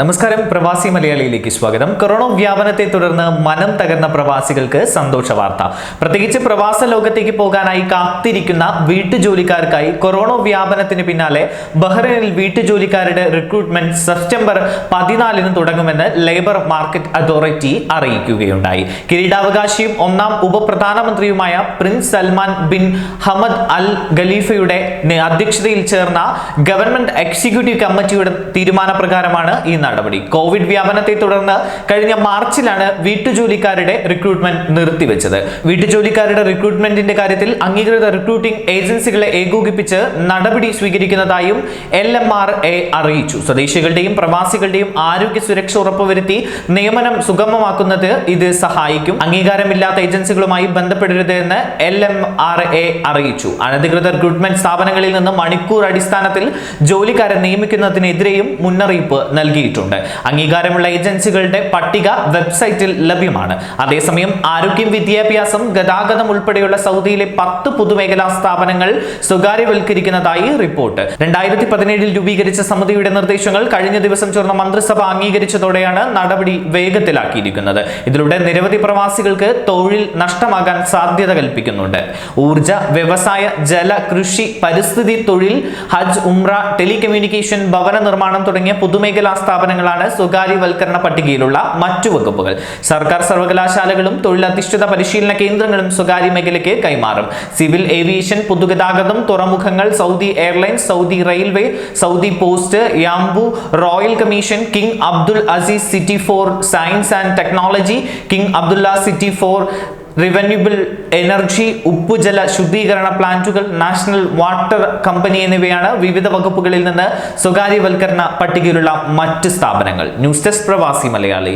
നമസ്കാരം. പ്രവാസി മലയാളിയിലേക്ക് സ്വാഗതം. കൊറോണ വ്യാപനത്തെ തുടർന്ന് മനം തകർന്ന പ്രവാസികൾക്ക് സന്തോഷ വാർത്ത. പ്രത്യേകിച്ച് പ്രവാസ ലോകത്തേക്ക് പോകാനായി കാത്തിരിക്കുന്ന വീട്ടുജോലിക്കാർക്കായി കൊറോണ വ്യാപനത്തിന് പിന്നാലെ ബഹ്റൈനിൽ വീട്ടുജോലിക്കാരുടെ റിക്രൂട്ട്മെന്റ് സെപ്റ്റംബർ പതിനാലിന് തുടങ്ങുമെന്ന് ലേബർ മാർക്കറ്റ് അതോറിറ്റി അറിയിക്കുകയുണ്ടായി. കിരീടാവകാശിയും ഒന്നാം ഉപപ്രധാനമന്ത്രിയുമായ prince Salman bin Hamad al ഖലീഫയുടെ അധ്യക്ഷതയിൽ ചേർന്ന ഗവൺമെന്റ് എക്സിക്യൂട്ടീവ് കമ്മിറ്റിയുടെ തീരുമാനപ്രകാരമാണ് ഈ നടപടി. കോവിഡ് വ്യാപനത്തെ തുടർന്ന് കഴിഞ്ഞ മാർച്ചിലാണ് വീട്ടുജോലിക്കാരുടെ റിക്രൂട്ട്മെന്റ് നിർത്തിവെച്ചത്. വീട്ടുജോലിക്കാരുടെ റിക്രൂട്ട്മെന്റിന്റെ കാര്യത്തിൽ അംഗീകൃത റിക്രൂട്ടിംഗ് ഏജൻസികളെ ഏകോപിപ്പിച്ച് നടപടി സ്വീകരിക്കുന്നതായും എൽ എം ആർ എ അറിയിച്ചു. സ്വദേശികളുടെയും പ്രവാസികളുടെയും ആരോഗ്യ സുരക്ഷ ഉറപ്പുവരുത്തി നിയമനം സുഗമമാക്കുന്നത് ഇത് സഹായിക്കും. അംഗീകാരമില്ലാത്ത ഏജൻസികളുമായി ബന്ധപ്പെടരുത് എന്ന് എൽ എം ആർ എ അറിയിച്ചു. അനധികൃത റിക്രൂട്ട്മെന്റ് സ്ഥാപനങ്ങളിൽ നിന്ന് മണിക്കൂർ അടിസ്ഥാനത്തിൽ ജോലിക്കാരെ നിയമിക്കുന്നതിനെതിരെയും മുന്നറിയിപ്പ് നൽകിയിട്ടുണ്ട്. അംഗീകാരമുള്ള ഏജൻസികളുടെ പട്ടിക വെബ്സൈറ്റിൽ ലഭ്യമാണ്. അതേസമയം ആരോഗ്യം വിദ്യാഭ്യാസം ഗതാഗതം ഉൾപ്പെടെയുള്ള സൗദിയിലെ പത്ത് പൊതുമേഖലാ സ്ഥാപനങ്ങൾ സ്വകാര്യവൽക്കരിക്കുന്നതായി റിപ്പോർട്ട്. രണ്ടായിരത്തി പതിനേഴിൽ രൂപീകരിച്ച സമിതിയുടെ നിർദ്ദേശങ്ങൾ കഴിഞ്ഞ ദിവസം ചേർന്ന മന്ത്രിസഭ അംഗീകരിച്ചതോടെയാണ് നടപടി വേഗത്തിലാക്കിയിരിക്കുന്നത്. ഇതിലൂടെ നിരവധി പ്രവാസികൾക്ക് തൊഴിൽ നഷ്ടമാകാൻ സാധ്യത കൽപ്പിക്കുന്നുണ്ട്. ഊർജ വ്യവസായ ജല കൃഷി പരിസ്ഥിതി തൊഴിൽ ഹജ്ജ് ഉംറ ടെലികമ്മ്യൂണിക്കേഷൻ ഭവന നിർമ്മാണം തുടങ്ങിയ പൊതുമേഖലാ സ്ഥാപനങ്ങളാണ് സ്വകാര്യവൽക്കരണ പട്ടികയിലുള്ള മറ്റു വകുപ്പുകൾ. സർക്കാർ സർവകലാശാലകളും തൊഴിലധിഷ്ഠിത പരിശീലന കേന്ദ്രങ്ങളും സ്വകാര്യ മേഖലയ്ക്ക് കൈമാറും. സിവിൽ ഏവിയേഷൻ പൊതുഗതാഗതം തുറമുഖങ്ങൾ Saudi airlines Saudi railway Saudi post Yanbu royal commission king Abdul Aziz city for science and technology king Abdullah city for renewable energy ഉപ്പുജല ശുദ്ധീകരണ പ്ലാന്റുകൾ നാഷണൽ വാട്ടർ കമ്പനി എന്നിവയാണ് വിവിധ വകുപ്പുകളിൽ നിന്ന് സ്വകാര്യവൽക്കരണ പട്ടികയിലുള്ള മറ്റ് സ്ഥാപനങ്ങൾ. ന്യൂസ് ഡെസ്ക് പ്രവാസി മലയാളി.